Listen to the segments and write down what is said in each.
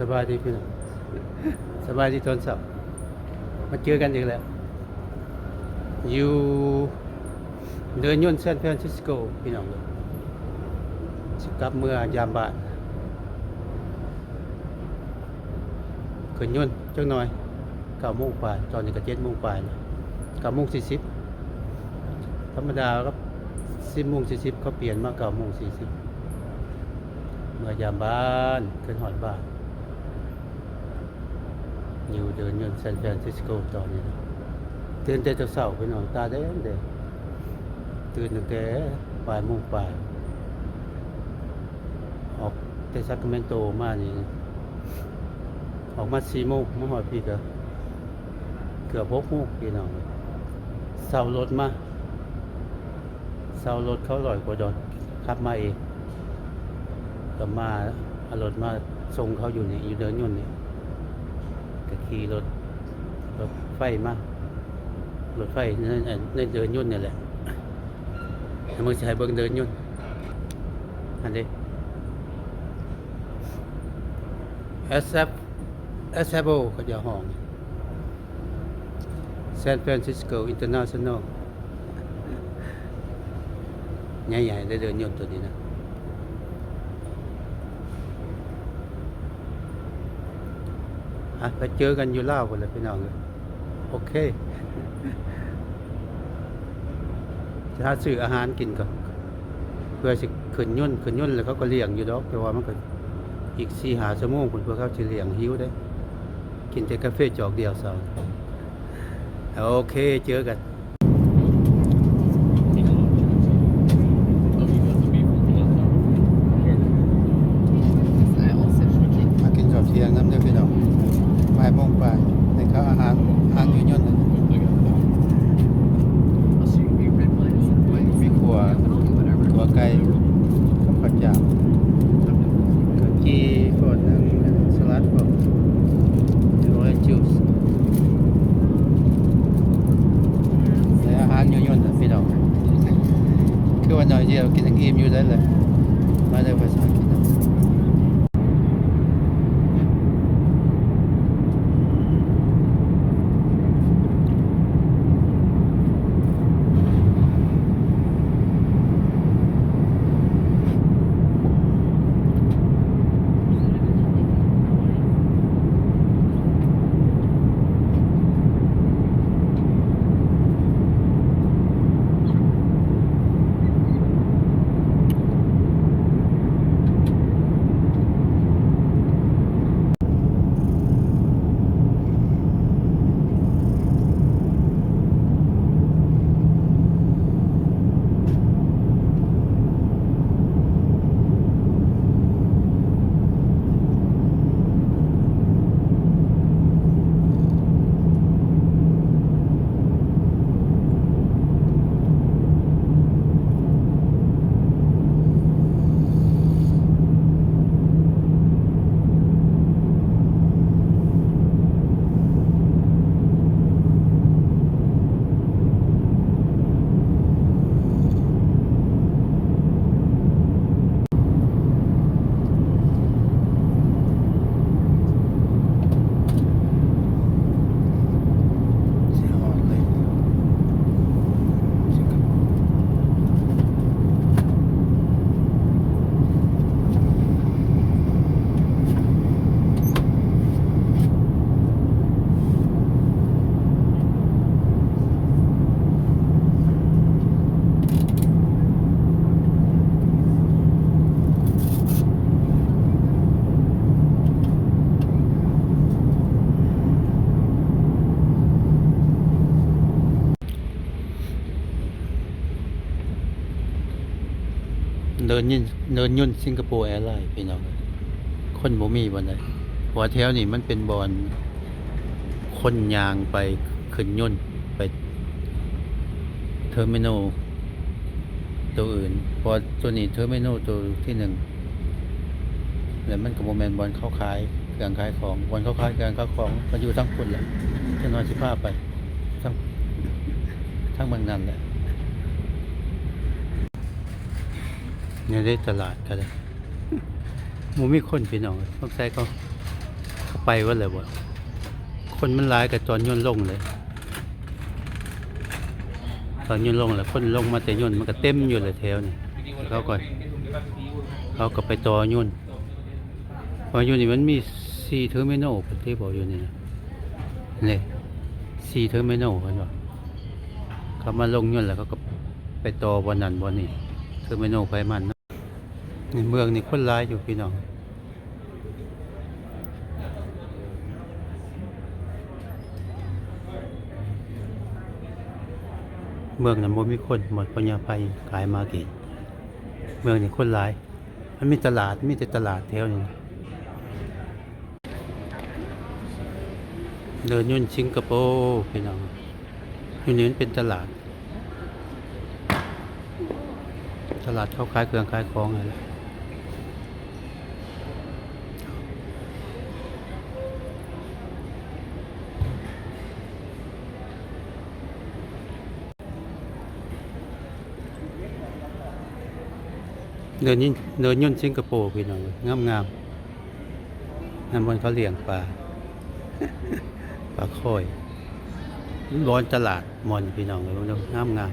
สบายดีพี่น้องสบายดีตอนเช้ามาเจอกันอีกแล้ว อยู่เดินยนต์ซานฟรานซิสโกพี่น้องเลยสกับเมื่อยามบ่ายขึ้นยนจังหน่อยเก้าโมงปลายตอนนี้ก็เจ็ดโมงปลายแล้วเก้าโมงสี่สิบธรรมดาก็สิบโมงสี่สิบเขาเปลี่ยนมาเก้าโมงสี่สิบเมื่อยามบ้านขึ้นหอดบ้าน อยู่เดินยนซานฟรานซิสโกตอนนี้นะตื่นแต่เช้าไปนอนตาแดงแดงตื่นตั้งแต่บ่ายโมงปลายออกแต่ซัคราเมนโตมานี่ออกมาสี่โมงมาหอดพี่ก็เกือบหกโมงพี่น้องเสารถมาเสารถเขาลอยกว่าดอนขับมาเองก็มาเอารถมาส่งเขาอยู่นี่อยู่เดินยนนี่ ก็ขี่รถรถไฟมารถไฟในในเดินยุ่นนี่แหละมึงจะให้เบิ่งเดินยุ่นอันนี้ SF SFO เขาจะห้อง San Francisco International ใหญ่ๆได้เดินยนต์ตัวนี้นะ อะไปเจอกันอยู่เล่ากันเลยพี่น้องเลยโอเคจะหาซื้ออาหารกินก่อนเพื่อสิขึ้นยุ่นขึ้นยุ่นแล้วเขาก็เลี้ยงอยู่ดอกแต่ว่ามันก็อีกสี่หาชั่วโมงคุณเพื่อเขาจะเลี้ยงหิวได้ กินแต่กาแฟจอกเดียวสองโอเคเจอกัน มากินข้าวเที่ยงน้ำเด้อพี่น้องบ่ายโมงไปในข้าวอาหารอาหารอยู่ยนต์นั่นมีขัว ขั เดินยินเดินยุ่นสิงคโปร์แอร์ไลน์พี่น้องคนบ่มีวันใดเพราะว่าแถวนี้มันเป็นบอนคนยางไปขึ้นยุ่นไปเทอร์มินอลตัวอื่น พอตัวนี้เทอร์มินอลตัวที่หนึ่งแล้วมันกับโมเมนต์บอลเข้าขายเครื่องขายของบอลเข้าขายเครื่องขายของก็อยู่ทั้งคนแหละจะนอนสิผ้าไปทั้งทั้งเมืองนั้นแหละ เนี่ยได้ตลาดก็ได้มูมีคนพี่น้องพวกใส่เขาไปว่าเลยบ่คนมันหลายกับตอนย่นลงเลย ตอนย่นลงแหล้วคนลงมาแต่ย่นมันก็เต็มอยู่เลยแถวนี่เขาก็เขาก็ไปต่อย่นพออยู่นี่มันมีซีเทอร์มินอลประเทศบอกอยู่นี่นะนี่ซีเทอร์มินอลกันว่าเขามาลงย่นแล้วเขาก็ไปต่อวันนั้นวันนี้เทอร์มินอลไปมันนะ ในเมืองนี่คนร้ายอยู่พี่น้องเมืองนั้นบ่มีคนหมดปัญญาภัยขายมากินเมืองนี่คนหลาย มันมีตลาดมีแต่ตลาดแถวนี้เดินยุ่นสิงคโปร์พี่น้องอยู่นี่มันเป็นตลาด ตลาดเขาขายเครื่องขายของอะไร เดินยิ่งเดินยุ่นสิงคโปร์พี่น้องงามงามนั่นบนเขาเลี้ยงปลาปลาค่อยร้อนตลาดมอนพี่น้องเลยงามงาม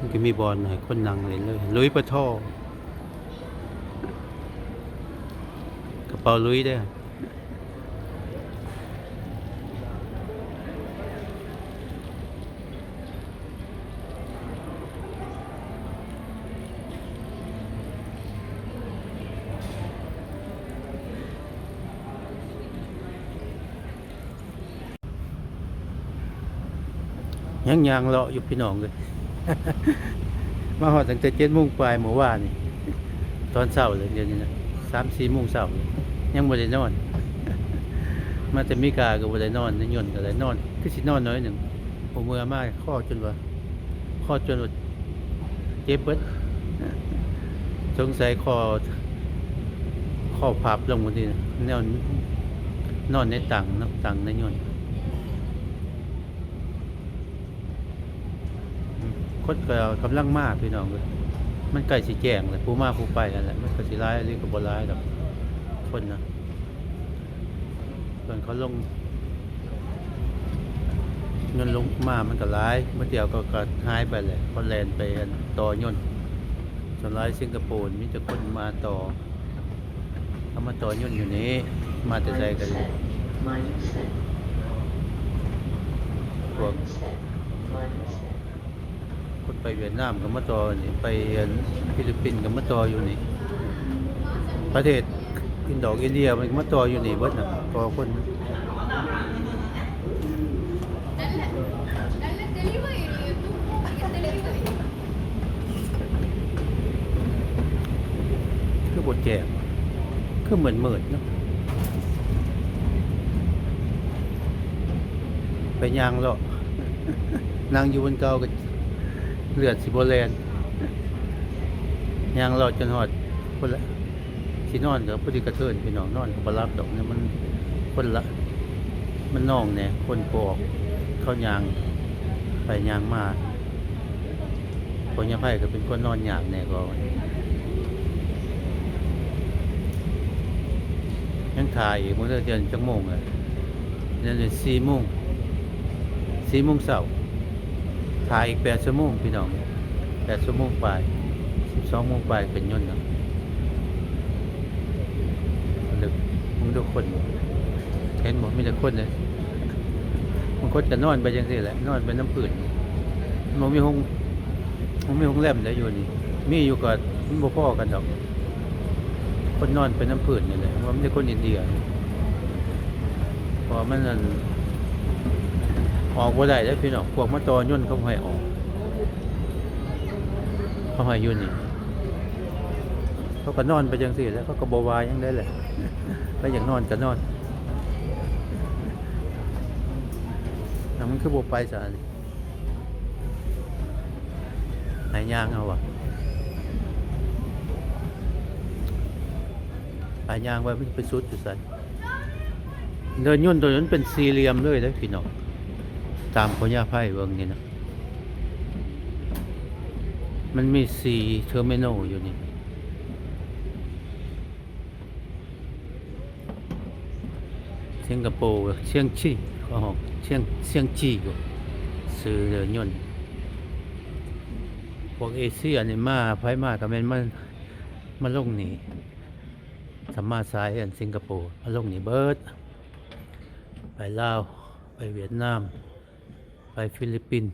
มันก็มีบอลให้คนนังเล่นเลยลุยปะท่อกระเป๋าลุยได้อ ยังยางเลาะอยู่พี่น้องเลย มาหอดตั้งแต่เจ็ดโมงปลายเมื่อวานนี่ ตอนเช้าเลยเดี๋ยวนี้นะสามสี่โมงเช้าเลยยังบ่ได้นอน มาแต่มีกาก็บ่ได้นอนนยนต์ก็ได้นอน คือสินอนน้อยหนึ่งผมเมื่อมาข้อจนว่าข้อจนว่าเจ็บเบิดสงสัยคอข้อพับลงบนนี้นะแนวนอนในตังนาะตังในยนต์ คนก็กำลังมากพี่น้องเลยมันใกล้สิแจ้งเลยผู้มาผู้ไปนั่นแหละมันก็สิร้ายหรือก็บ่ร้ายดอกคนนะส่วนเขาลงเงินลงมามันก็ร้ายเมื่อเดียวก็ก็หายไปเลยคนแลนไปกันต่อยนต์ส่วนร้ายสิงคโปร์มีแต่คนมาต่อเขามาต่อยนต์อยู่นี้ มาแต่ใจกันเลย minus 10, พวก minus 10, minus คนไปเวียดนามกับมาจอนี่ไปฟิลิปปินส์กับมาจออยู่นี่ ประเทศอินโดอินเดียมันมาจออยู่นี่เบิดนะพอคนคือบทแจกคือเหมือนเหมือนเนาะไปยางหรอกนางอยู่บนเกากับ เลือดสิบแลนยางเลาจนหอดคนละที่นอนกับผู้ที่กระเทินพี่น้องนอนกับบรับดอกเนี่ยมันคนละ มันน่องเนี่ยคนปอกเข้ายางไปยางมาคนยาไผ่ก็เป็นคนนอนหยาบแน่ก็ยังถ่ายอีกมันจะเดือนจังโมงเลยเดือนสี่โมงสี่โมงเสาร์ ถ่ายอีกแปดชั่วโมงพี่น้องแปดชั่วโมงไปสิบสองโมงไปเป็นยนเนาะลึกมึงดูคน เห็นบอกมีแต่คนเลยบางคนจะนอนไปยังสิแหละนอนไปน้ำปืนมันมีห้องมันมีห้องแรมได้อยู่นี่ มีอยู่กับมันบ่พ่อกันดอก คนนอนเป็นน้ำผืนนี่เลยว่าม่ใช่คนอินเดียพอมันนั่น ออกว่าได้แล้วพี่น้องพวกมาตอย่นเขาให้ออกเขาให้อยุ่นนี่เขาก็นอนไปจังสิแล้วเขาก็บวายยังได้เลยแล้วอย่ากนอนก็นอนแต่มันคือโบไปสารหายยางเอาวะหายยางไว้มันเป็นสุดอยู่สันเดินย่นตัวนั้นเป็นสี่เหลี่ยมเลยนะพี่น้อง ตามพญาไพ่เบิ่งนี่นะ มันมีสี่เทอร์มินอลอยู่นี่สิงคโปร์เชียงชีเขาหอกเชียงเชียงจีก็ซื้อเรือยนต์พวกเอเชียนี่มาไผมาก็แม่นมันมาลงนี่สมมาสายอันสิงคโปร์มาลงนี่เบิร์ดไปลาว ไปเวียดนาม ไปฟิลิปปินส์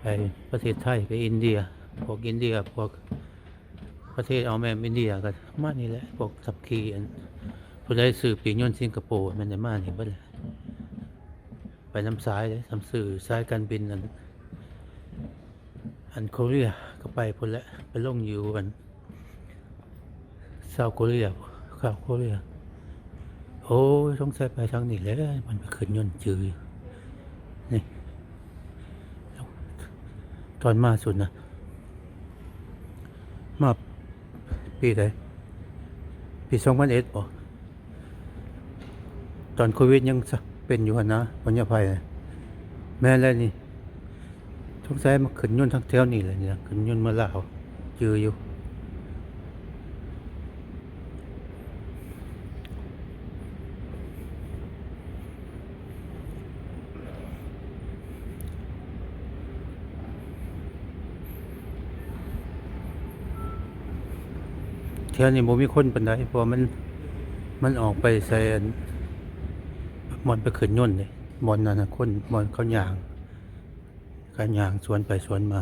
ไปประเทศไทยไปอินเดีย พวกอินเดียพวกประเทศเอาแม่มอินเดียก็มานี่แหละพวกสับคีอันผู้ใดซื้อปีกยนต์สิงคโปร์มันได้มานี่เบิดเลยไปน้ำสายเลยทำสื่อสายการบินอันอันโคเรียก็ไปพุ่นแหละไปลงอยู่อันเซาโคเรียข้าวโคเรียโอ้ยสงสัยไปทางนี้แหล้วมันไปขึ้นยนต์จือ นี่ตอนมาสุดนะ มาปีไหนปีสองพันเอ็ดบ่ตอนโควิดยังเป็นอยู่นะวันยาภัยแม่แล้วนี่สงสัยมาขึ้นยนต์ทั้งแถวนี่เลยเนี่ยขึ้นยนต์มาลาวเจออยู่ เที่ยนี้บ่มีคนปานใดเพราะมันมันออกไปใส่มอนไปขึ้นยนเลยมอนนั่นนะคนมอนเขาย่างการย่างสวนไปสวนมา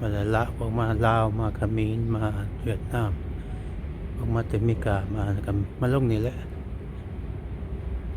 มา ละออกมาลาวมาเขมรมาเวียดนามออกมาเตมิกามาแล้วกันมาลงนี่แหละ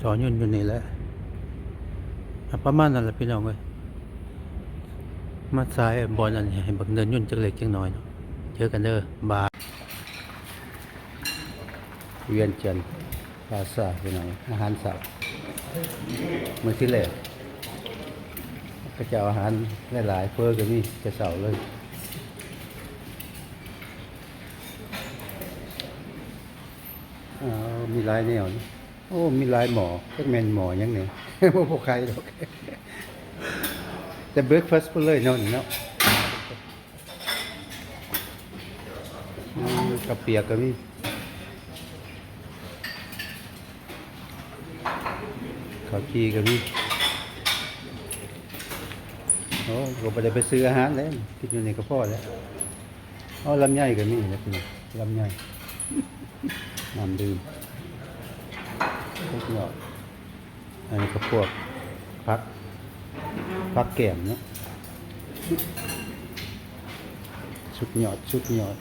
จอยุ่นอยู่นี่แหละประมาณนั้นแหละพี่น้องเว้ยมาซ้ายบอลอันนี้ให้บักเดินยุ่นจักเล็กจังน้อยเนาะเจอกันเด้อบาเวียนจันทร์พลาซาพี่น้องอาหารสับมื้อที่แรกก็จะเอาอาหารหลายๆเพื่อก็มีจะเสาเลย อ้าวมีหลายแนวนี่โอ้ มีหลายหมอก็แมนหมอหยังเนี่ยว่าพวกใครหรอก แต่เบรกฟาสต์เลยเนาะนี่เนาะอืมกระเปียกก็มีข้าวจีก็มีโอ้ก็ไม่ได้ไปซื้ออาหารแล้วกินอยู่ในกระเพาะแล้วอ๋อลำไยก็มีนะพี่ลำไย น้ำดื่มพวกหยอดอันนี้ก็พวกพักพักแก้มเนาะชุดยอดชุดยอด